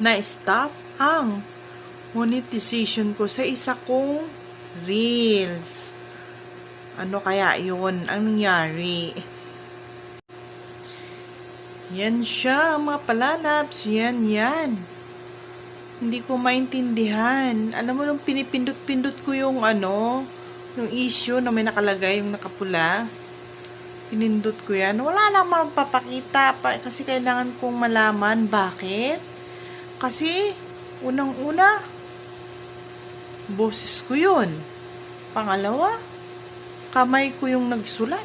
na-stop ang monetization ko sa isa kong reels. Ano kaya yun ang nangyari? Yan siya, mga palalaps. Yan, yan. Hindi ko maintindihan. Alam mo, nung pinipindot-pindot ko yung ano, yung issue na may nakalagay, yung nakapula, pinindot ko yan. Wala namang papakita pa, kasi kailangan kong malaman bakit. Kasi, unang-una, boses ko yun. Pangalawa, kamay ko yung nagsulat.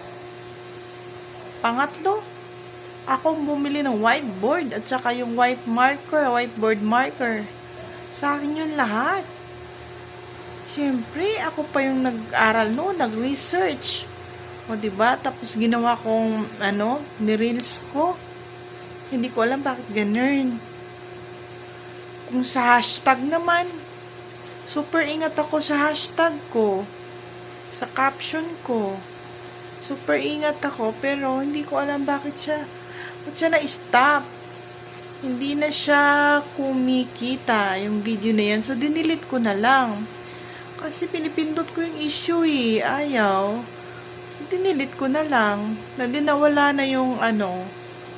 Pangatlo, ako bumili ng whiteboard at saka yung white marker, whiteboard marker. Sa akin yun lahat. Siyempre, ako pa yung nag-aral no, nag-research. O, ba? Tapos ginawa kong, ano, ni-reels ko. Hindi ko alam bakit ganun. Kung sa hashtag naman, super ingat ako sa hashtag ko. Sa caption ko. Super ingat ako, pero hindi ko alam bakit siya, bakit siya na-stop. Hindi na siya kumikita yung video na yan. So, dinilit ko na lang. Kasi pinipindot ko yung issue eh. Ayaw. Dinilit ko na lang. Na din nawala na yung ano.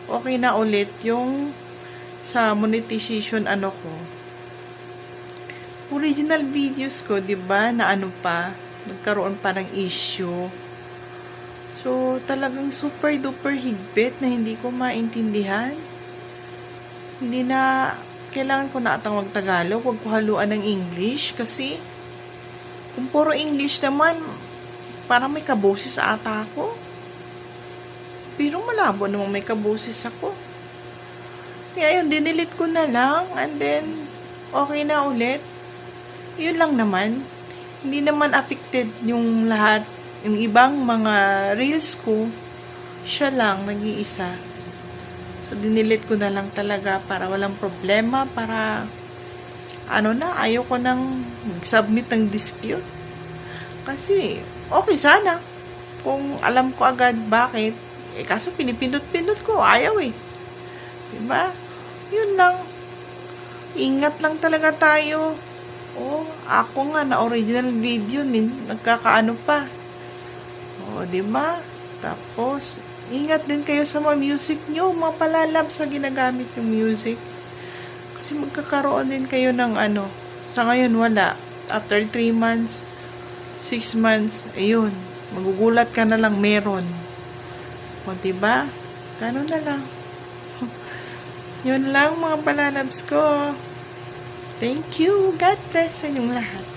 Okay na ulit yung sa monetization ano ko. Original videos ko, 'di ba? Na ano pa, nagkaroon pa ng issue. So, talagang super duper higpit na hindi ko maintindihan. Hindi na kailangan ko na atang mag-Tagalog, huwag ko haluan ng English kasi kung puro English naman, parang may kaboses ata ako. Pero malabo namang may kaboses ako. Kaya yun, dinilit ko na lang and then okay na ulit. Yun lang naman. Hindi naman affected yung lahat, yung ibang mga reels ko. Siya lang, nag-iisa. So, dinilit ko na lang talaga para walang problema, para ano na, ayaw ko nang submit ng dispute. Kasi, okay sana. Kung alam ko agad bakit, eh kaso pinipindot-pindot ko, ayaw eh. Diba? Yun lang. Ingat lang talaga tayo. Oh, ako nga na original video, min, nagkakaano pa. Oh, di ba? Tapos, ingat din kayo sa mga music nyo, mga palalab sa ginagamit yung music. Kasi magkakaroon din kayo ng ano. Sa ngayon, wala. After 3 months, 6 months, ayun. Magugulat ka na lang meron. O, diba? Ganun na lang. Yun lang mga palalabs ko. Thank you. God bless sa inyong lahat.